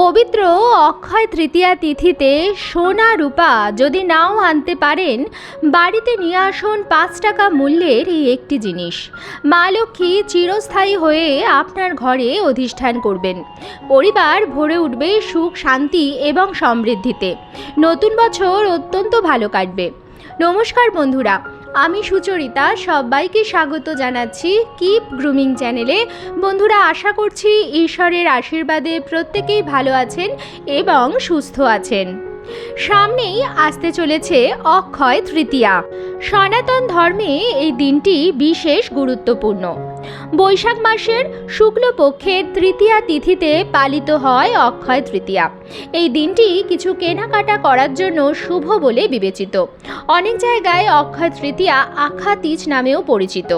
পবিত্র অক্ষয় তৃতীয়া তিথিতে সোনা রূপা যদি নাও আনতে পারেন, বাড়িতে নিয়ে আসুন পাঁচ টাকা মূল্যের এই একটি জিনিস। মা লক্ষ্মী চিরস্থায়ী হয়ে আপনার ঘরে অধিষ্ঠান করবেন। পরিবার ভরে উঠবে সুখ, শান্তি এবং সমৃদ্ধিতে। নতুন বছর অত্যন্ত ভালো কাটবে। নমস্কার বন্ধুরা আমি সুচরিতা, সবাইকে স্বাগত জানাচ্ছি কিপ গ্রুমিং চ্যানেলে বন্ধুরা, আশা করছি ঈশ্বরের আশীর্বাদে প্রত্যেকেই ভালো আছেন এবং সুস্থ আছেন। সামনেই আসতে চলেছে অক্ষয় তৃতীয়া। সনাতন ধর্মে এই দিনটি বিশেষ গুরুত্বপূর্ণ। বৈশাখ মাসের শুক্লপক্ষের তৃতীয়া তিথিতে পালিত হয় অক্ষয় তৃতীয়া। এই দিনটি কিছু কেনাকাটা করার জন্য শুভ বলে বিবেচিত। অনেক জায়গায় অক্ষয় তৃতীয়া আখা তিজ নামেও পরিচিত।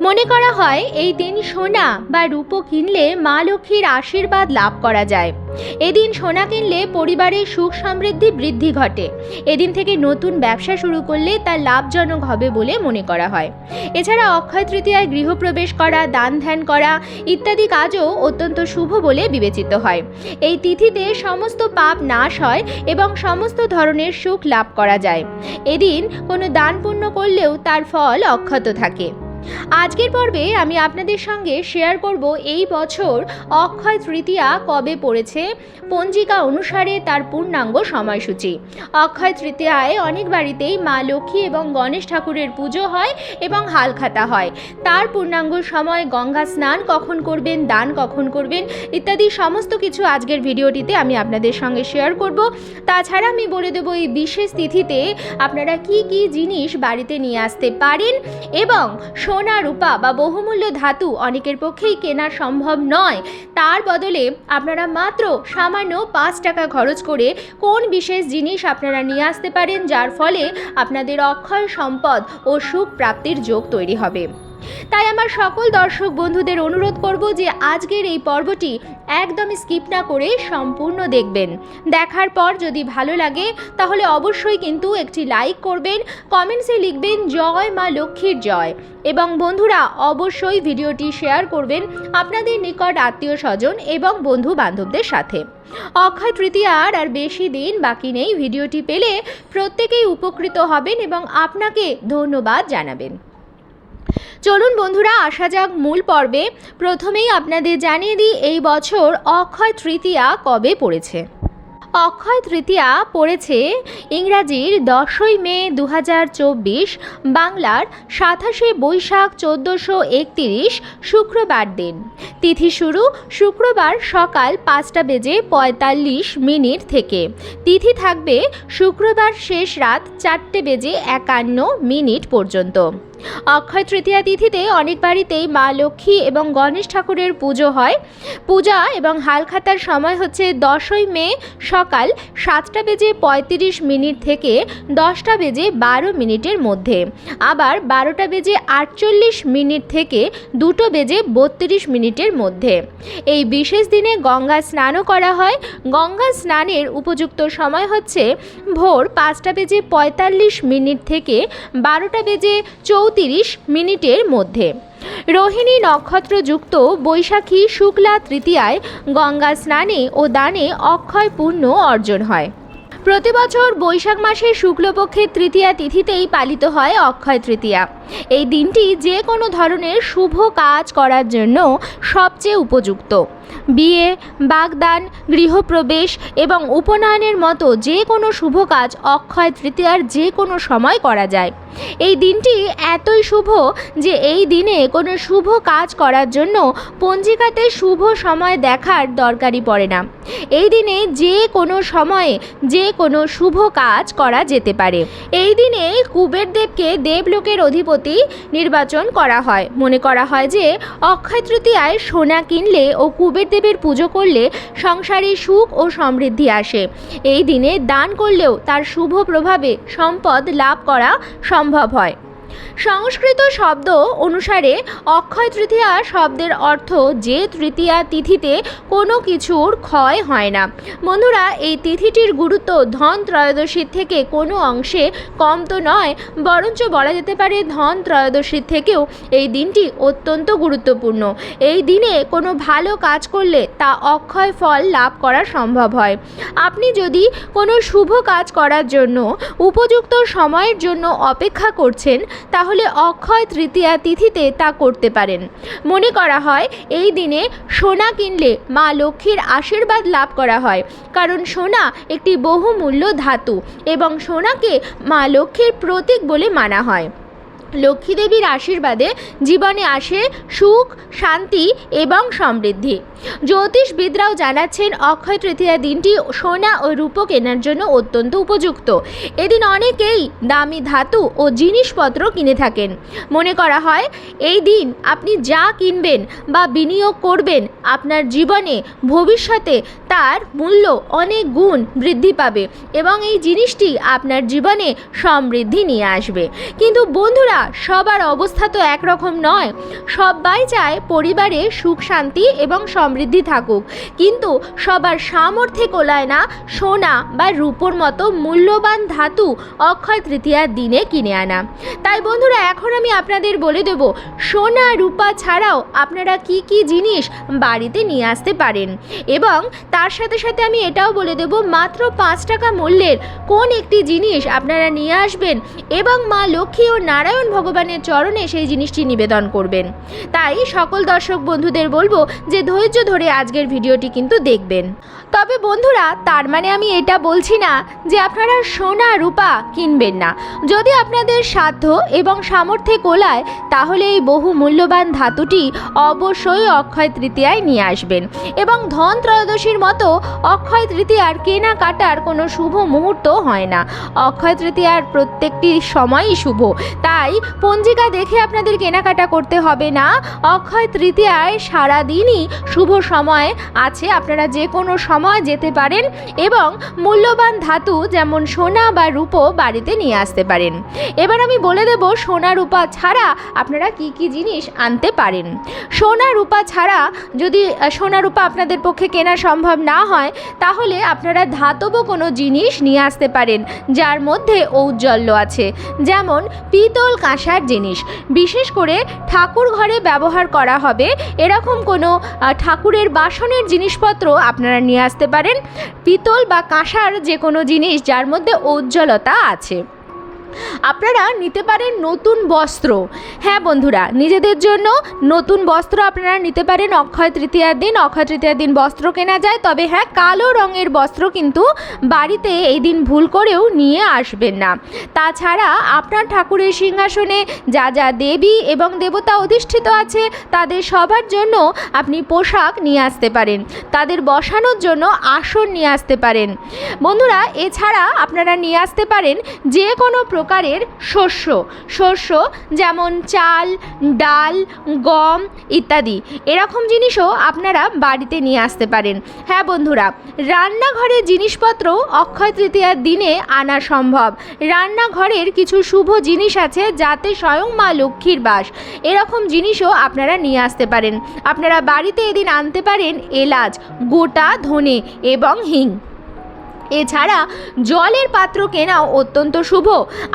মনে করা হয়, এই দিন সোনা বা রূপো কিনলে মা লক্ষ্মীর আশীর্বাদ লাভ করা যায়। এদিন সোনা কিনলে পরিবারের সুখ সমৃদ্ধি বৃদ্ধি ঘটে। এদিন থেকে নতুন ব্যবসা শুরু করলে তা লাভজনক হবে বলে মনে করা হয়। এছাড়া অক্ষয় তৃতীয়ায় গৃহপ্রবেশ দান ধ্যান করা ইত্যাদি কাজও অত্যন্ত শুভ বলে বিবেচিত হয়। এই তিথিতে সমস্ত পাপ নাশ হয় এবং সমস্ত ধরনের সুখ লাভ করা যায়। এদিন কোনো দান পুণ্য করলেও তার ফল অক্ষত থাকে। আজকের পর্বে আমি আপনাদের সঙ্গে শেয়ার করব এই বছর অক্ষয় তৃতীয়া কবে পড়েছে, পঞ্জিকা অনুসারে তার পূর্ণাঙ্গ সময়সূচি। অক্ষয় তৃতীয়ায় অনেক বাড়িতেই মা লক্ষ্মী এবং গণেশ ঠাকুরের পুজো হয় এবং হালখাতা হয়। তার পূর্ণাঙ্গ সময় গঙ্গা স্নান কখন করবেন, দান কখন করবেন ইত্যাদি সমস্ত কিছু আজকের ভিডিওটিতে আমি আপনাদের সঙ্গে শেয়ার করব। তাছাড়া আমি বলে দেবো এই বিশেষ তিথিতে আপনারা কি কি জিনিস বাড়িতে নিয়ে আসতে পারেন এবং সোনা, রূপা বা বহুমূল্য ধাতু অনেকের পক্ষেই কেনা সম্ভব নয়। তার বদলে আপনারা মাত্র সামান্য পাঁচ টাকা খরচ করে কোন বিশেষ জিনিস আপনারা নিয়ে আসতে পারেন, যার ফলে আপনাদের অক্ষয় সম্পদ ও সুখ প্রাপ্তির যোগ তৈরি হবে। তাই আমার সকল দর্শক বন্ধুদের অনুরোধ করব যে আজকের এই পর্বটি একদম স্কিপ না করে সম্পূর্ণ দেখবেন। দেখার পর যদি ভালো লাগে, তাহলে অবশ্যই কিন্তু একটি লাইক করবেন, কমেন্টসে লিখবেন, জয় মা লক্ষ্মীর জয়। এবং বন্ধুরা, অবশ্যই ভিডিওটি শেয়ার করবেন আপনাদের নিকট আত্মীয় স্বজন এবং বন্ধু বান্ধবদের সাথে। অক্ষয় তৃতীয়ার আর বেশি দিন বাকি নেই, ভিডিওটি পেলে প্রত্যেকেই উপকৃত হবেন এবং আপনাকে ধন্যবাদ জানাবেন। চলুন বন্ধুরা, আসা যাক মূল পর্বে। প্রথমেই আপনাদের জানিয়ে দিই, এই বছর অক্ষয় তৃতীয়া কবে পড়েছে? অক্ষয় তৃতীয়া পড়েছে ইংরাজির দশই মে দু হাজার চব্বিশ, বাংলার সাতাশে বৈশাখ চোদ্দোশো একতিরিশ শুক্রবার দিন। তিথি শুরু শুক্রবার সকাল পাঁচটা বেজে পঁয়তাল্লিশ মিনিট থেকে। তিথি থাকবে শুক্রবার শেষ রাত চারটে বেজে একান্ন মিনিট পর্যন্ত। অক্ষয় তৃতীয়া তিথিতে অনেক বাড়িতেই মা লক্ষ্মী এবং গণেশ ঠাকুরের পুজো হয়। পূজা এবং হালখাতার সময় হচ্ছে দশই মে সকাল সাতটা বেজে পঁয়ত্রিশ মিনিট থেকে দশটা বেজে বারো মিনিটের মধ্যে। আবার বারোটা বেজে আটচল্লিশ মিনিট থেকে দুটো বেজে বত্রিশ মিনিটের মধ্যে। এই বিশেষ দিনে গঙ্গা স্নানও করা হয়। গঙ্গা স্নানের উপযুক্ত সময় হচ্ছে ভোর পাঁচটা বেজে পঁয়তাল্লিশ মিনিট থেকে বারোটা বেজে চৌত্রিশ মিনিটের মধ্যে। রোহিণী নক্ষত্রযুক্ত বৈশাখী শুক্লা তৃতীয়ায় গঙ্গা স্নানে ও দানে অক্ষয় পুণ্য অর্জন হয়। প্রতি বছর বৈশাখ মাসের শুক্লপক্ষের তৃতীয়া তিথিতেই পালিত হয় অক্ষয় তৃতীয়া। এই দিনটি যে কোনো ধরনের শুভ কাজ করার জন্য সবচেয়ে উপযুক্ত। বিয়ে, বাগদান, গৃহপ্রবেশ এবং উপনয়নের মতো যে কোনো শুভ কাজ অক্ষয় তৃতীয়ার যে কোনো সময় করা যায়। এই দিনটি এতই শুভ যে এই দিনে কোনো শুভ কাজ করার জন্য পঞ্জিকাতে শুভ সময় দেখার দরকারই পড়ে না। এই দিনে যে কোনো সময়ে যে কোনো শুভ কাজ করা যেতে পারে। এই দিনে কুবের দেবকে দেবলোকের অধিপতি নির্বাচন করা হয়। মনে করা হয় যে অক্ষয় তৃতীয়ায় সোনা কিনলে ও কুবের দেবের পুজো করলে সংসারে সুখ ও সমৃদ্ধি আসে। এই দিনে দান করলেও তার শুভ প্রভাবে সম্পদ লাভ করা সম্ভব হয়। সংস্কৃত শব্দ অনুসারে অক্ষয় তৃতীয়া শব্দের অর্থ যে তৃতীয়া তিথিতে কোনো কিছুর ক্ষয় হয় না। বন্ধুরা, এই তিথিটির গুরুত্ব ধন ত্রয়োদশীর থেকে কোনো অংশে কম তো নয়, বরঞ্চ বলা যেতে পারে ধন ত্রয়োদশীর থেকেও এই দিনটি অত্যন্ত গুরুত্বপূর্ণ। এই দিনে কোনো ভালো কাজ করলে তা অক্ষয় ফল লাভ করা সম্ভব হয়। আপনি যদি কোনো শুভ কাজ করার জন্য উপযুক্ত সময়ের জন্য অপেক্ষা করছেন তাহলে অক্ষয় তৃতীয়া তিথিতে তা করতে পারেন। মনে করা হয়, এই দিনে সোনা কিনলে মা লক্ষ্মীর আশীর্বাদ লাভ করা হয়, কারণ সোনা একটি বহুমূল্য ধাতু এবং সোনাকে মা লক্ষ্মীর প্রতীক বলে মানা হয়। লক্ষ্মী দেবীর আশীর্বাদে জীবনে আসে সুখ, শান্তি এবং সমৃদ্ধি। জ্যোতিষবিদরাও জানাচ্ছেন, অক্ষয় তৃতীয়া দিনটি সোনা ও রূপো কেনার জন্য অত্যন্ত উপযুক্ত। এদিন অনেকেই দামি ধাতু ও জিনিসপত্র কিনে থাকেন। মনে করা হয়, এই দিন আপনি যা কিনবেন বা বিনিয়োগ করবেন আপনার জীবনে, ভবিষ্যতে তার মূল্য অনেক গুণ বৃদ্ধি পাবে এবং এই জিনিসটি আপনার জীবনে সমৃদ্ধি নিয়ে আসবে। কিন্তু বন্ধুরা সবার অবস্থা তো একরকম নয়। সবাই চায় পরিবারে সুখ, শান্তি এবং সমৃদ্ধি থাকুক। কিন্তু সবার সামর্থ্যে কোলায় না সোনা বা রূপোর মতো মূল্যবান ধাতু অক্ষয় তৃতীয়ার দিনে কিনে আনা। তাই বন্ধুরা, এখন আমি আপনাদের বলে দেব, সোনা, রূপা ছাড়াও আপনারা কি কি জিনিস বাড়িতে নিয়ে আসতে পারেন? এবং তার সাথে সাথে আমি এটাও বলে দেব, মাত্র পাঁচ টাকা মূল্যের কোন একটি জিনিস আপনারা নিয়ে আসবেন এবং মা লক্ষ্মী ও নারায়ণ ভগবানের চরণে সেই জিনিসটি নিবেদন করবেন। তাই সকল দর্শক বন্ধুদের বলব যে ধৈর্য ধরে আজকের ভিডিওটি কিন্তু দেখবেন। তবে বন্ধুরা, তার মানে আমি এটা বলছি না যে আপনারা সোনা, রূপা কিনবেন না। যদি আপনাদের সাধ্য এবং সামর্থ্যে কোলায়, তাহলে এই বহু মূল্যবান ধাতুটি অবশ্যই অক্ষয় তৃতীয়ায় নিয়ে আসবেন। এবং ধন ত্রয়োদশীর মতো অক্ষয় তৃতীয়ার কেনাকাটার কোনো শুভ মুহূর্ত হয় না। অক্ষয় তৃতীয়ার প্রত্যেকটি সময়ই শুভ। তাই পঞ্জিকা দেখে আপনাদের কেনাকাটা করতে হবে না। অক্ষয় তৃতীয়ায় সারাদিনই শুভ সময় আছে। আপনারা যে কোনো সময় যেতে পারেন এবং মূল্যবান ধাতু যেমন সোনা বা রূপো বাড়িতে নিয়ে আসতে পারেন। এবার আমি বলে দেব সোনা রূপা ছাড়া আপনারা কি কি জিনিস আনতে পারেন। সোনা রূপা ছাড়া যদি সোনা রূপা আপনাদের পক্ষে কেনা সম্ভব না হয়, তাহলে আপনারা ধাতব কোনো জিনিস নিয়ে আসতে পারেন, যার মধ্যে ঔজ্জ্বল্য আছে। যেমন পিতল কাঁসার জিনিস। বিশেষ করে ঠাকুর ঘরে ব্যবহার করা হবে। এরকম কোনো ঠাকুরের বাসনের জিনিসপত্র আপনারা নিয়ে পারেন। পিতল বা কাঁসার যে কোনো জিনিস যার মধ্যে ঔজ্জ্বলতা আছে। আপনারা নিতে পারেন নতুন বস্ত্র। হ্যাঁ বন্ধুরা, নিজেদের জন্য নতুন বস্ত্র আপনারা নিতে পারেন। অক্ষয় তৃতীয়ার দিন, অক্ষয় তৃতীয়ার দিন বস্ত্র কেনা যায়। তবে হ্যাঁ কালো রঙের বস্ত্র কিন্তু বাড়িতে এই দিন ভুল করেও নিয়ে আসবেন না। তাছাড়া আপনার ঠাকুরের সিংহাসনে যা যা দেবী এবং দেবতা অধিষ্ঠিত আছে, তাদের সবার জন্য আপনি পোশাক নিয়ে আসতে পারেন। তাদের বসানোর জন্য আসন নিয়ে আসতে পারেন। বন্ধুরা, এছাড়া আপনারা নিয়ে আসতে পারেন যে কোনো প্রকারের শস্য শস্য যেমন চাল, ডাল, গম ইত্যাদি। এরকম জিনিসও আপনারা বাড়িতে নিয়ে আসতে পারেন। হ্যাঁ বন্ধুরা রান্নাঘরের জিনিসপত্র অক্ষয় তৃতীয়ার দিনে আনা সম্ভব। রান্নাঘরের কিছু শুভ জিনিস আছে যাতে স্বয়ং মা লক্ষ্মীর বাস। এরকম জিনিসও আপনারা নিয়ে আসতে পারেন। আপনারা বাড়িতে এদিন আনতে পারেন এলাচ, গোটা ধনে এবং হিং। এছাড়া জলের পাত্র কেনাও অত্যন্ত শুভ।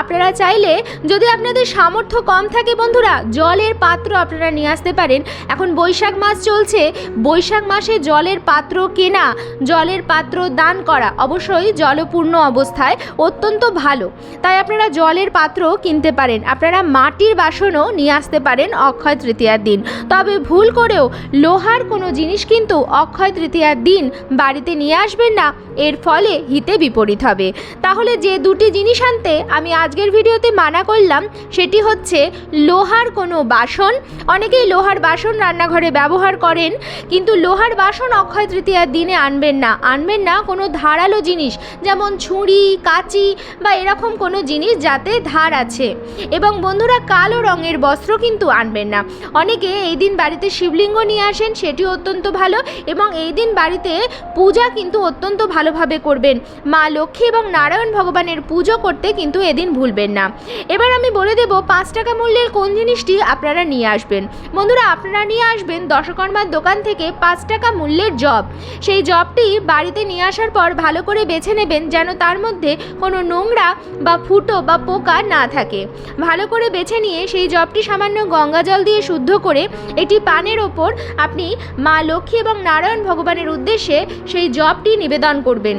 আপনারা চাইলে যদি আপনাদের সামর্থ্য কম থাকে বন্ধুরা, জলের পাত্র আপনারা নিয়ে আসতে পারেন। এখন বৈশাখ মাস চলছে, বৈশাখ মাসে জলের পাত্র কেনা, জলের পাত্র দান করা অবশ্যই জলপূর্ণ অবস্থায় অত্যন্ত ভালো। তাই আপনারা জলের পাত্র কিনতে পারেন। আপনারা মাটির বাসনও নিয়ে আসতে পারেন অক্ষয় তৃতীয়ার দিন। তবে ভুল করেও লোহার কোনো জিনিস কিন্তু অক্ষয় তৃতীয়ার দিন বাড়িতে নিয়ে আসবেন না। এর ফলে হিতে বিপরীত হবে। তাহলে যে দুটি জিনিস আনতে আমি আজকের ভিডিওতে মানা করলাম, সেটি হচ্ছে লোহার কোনো বাসন। অনেকেই লোহার বাসন রান্নাঘরে ব্যবহার করেন, কিন্তু লোহার বাসন অক্ষয় তৃতীয়ার দিনে আনবেন না। আনবেন না কোনো ধারালো জিনিস, যেমন ছুরি, কাঁচি বা এরকম কোনো জিনিস যাতে ধার আছে। এবং বন্ধুরা, কালো রঙের বস্ত্র কিন্তু আনবেন না। অনেকে এই দিন বাড়িতে শিবলিঙ্গ নিয়ে আসেন সেটি অত্যন্ত ভালো। এবং এই দিন বাড়িতে পূজা কিন্তু অত্যন্ত ভালোভাবে করবেন। করবেন মা লক্ষ্মী এবং নারায়ণ ভগবানের পুজো করতে কিন্তু এদিন ভুলবেন না। এবার আমি বলে দেব, পাঁচ টাকা মূল্যের কোন জিনিসটি আপনারা নিয়ে আসবেন? বন্ধুরা, আপনারা নিয়ে আসবেন দশকর্মার দোকান থেকে পাঁচ টাকা মূল্যের জব। সেই জবটি বাড়িতে নিয়ে আসার পর ভালো করে বেছে নেবেন যেন তার মধ্যে কোনো নোংরা বা ফুটো বা পোকা না থাকে। ভালো করে বেছে নিয়ে সেই জবটি সামান্য গঙ্গা জল দিয়ে শুদ্ধ করে এটি পানের ওপর আপনি মা লক্ষ্মী এবং নারায়ণ ভগবানের উদ্দেশ্যে সেই জবটি নিবেদন করবেন।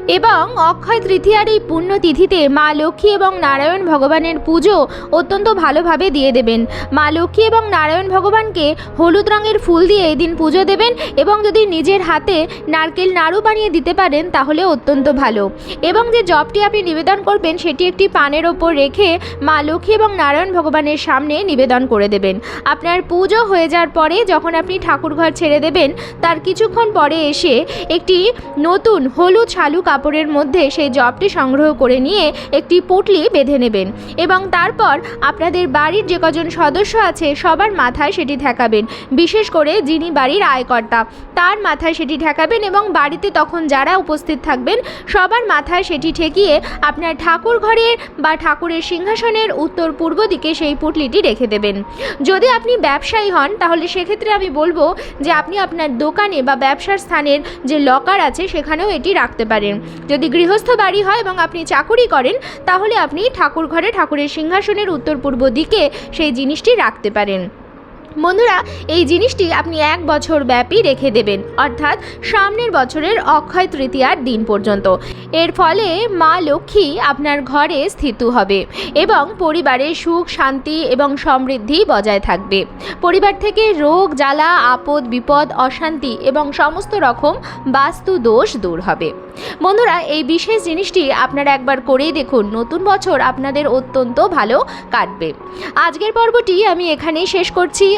এবং অক্ষয় তৃতীয়ার এই পুণ্যতিথিতে মা লক্ষ্মী এবং নারায়ণ ভগবানের পুজো অত্যন্ত ভালোভাবে দিয়ে দেবেন। মা লক্ষ্মী এবং নারায়ণ ভগবানকে হলুদ রঙের ফুল দিয়ে এই দিন পুজো দেবেন এবং যদি নিজের হাতে নারকেল নাড়ু বানিয়ে দিতে পারেন তাহলে অত্যন্ত ভালো। এবং যে জবটি আপনি নিবেদন করবেন সেটি একটি পানের ওপর রেখে মা লক্ষ্মী এবং নারায়ণ ভগবানের সামনে নিবেদন করে দেবেন। আপনার পুজো হয়ে যাওয়ার পরে যখন আপনি ঠাকুরঘর ছেড়ে দেবেন, তার কিছুক্ষণ পরে এসে একটি নতুন হলুদ শালু কাপড়ের মধ্যে সেই জবটি সংগ্রহ করে নিয়ে একটি পুটলি বেঁধে নেবেন এবং তারপর আপনাদের বাড়ির যে কজন সদস্য আছে সবার মাথায় সেটি ঠেকাবেন, বিশেষ করে যিনি বাড়ির আয়কর্তা। তার মাথায় সেটি ঠেকাবেন এবং বাড়িতে তখন যারা উপস্থিত থাকবেন সবার মাথায় সেটি ঠেকিয়ে আপনার ঠাকুর ঘরের বা ঠাকুরের সিংহাসনের উত্তর পূর্ব দিকে সেই পুটলিটি রেখে দেবেন। যদি আপনি ব্যবসায়ী হন, তাহলে সেক্ষেত্রে আমি বলব যে আপনি আপনার দোকানে বা ব্যবসার স্থানের যে লকার আছে সেখানেও এটি রাখতে পারেন। যদি গৃহস্থ বাড়ি হয় এবং আপনি চাকুরি করেন, তাহলে আপনি ঠাকুর ঘরে ঠাকুরের সিংহাসনের উত্তর পূর্ব দিকে সেই জিনিসটি রাখতে পারেন। বন্ধুরা, এই জিনিসটি আপনি এক বছর ব্যাপী রেখে দেবেন, অর্থাৎ সামনের বছরের অক্ষয় তৃতীয়ার দিন পর্যন্ত। এর ফলে মা লক্ষ্মী আপনার ঘরে স্থিত হবে এবং পরিবারে সুখ, শান্তি এবং সমৃদ্ধি বজায় থাকবে। পরিবার থেকে রোগ, জ্বালা, আপদ, বিপদ, অশান্তি এবং সমস্ত রকম বাস্তু দোষ দূর হবে। বন্ধুরা, এই বিশেষ জিনিসটি আপনারা একবার করেই দেখুন, নতুন বছর আপনাদের অত্যন্ত ভালো কাটবে। আজকের পর্বটি আমি এখানেই শেষ করছি।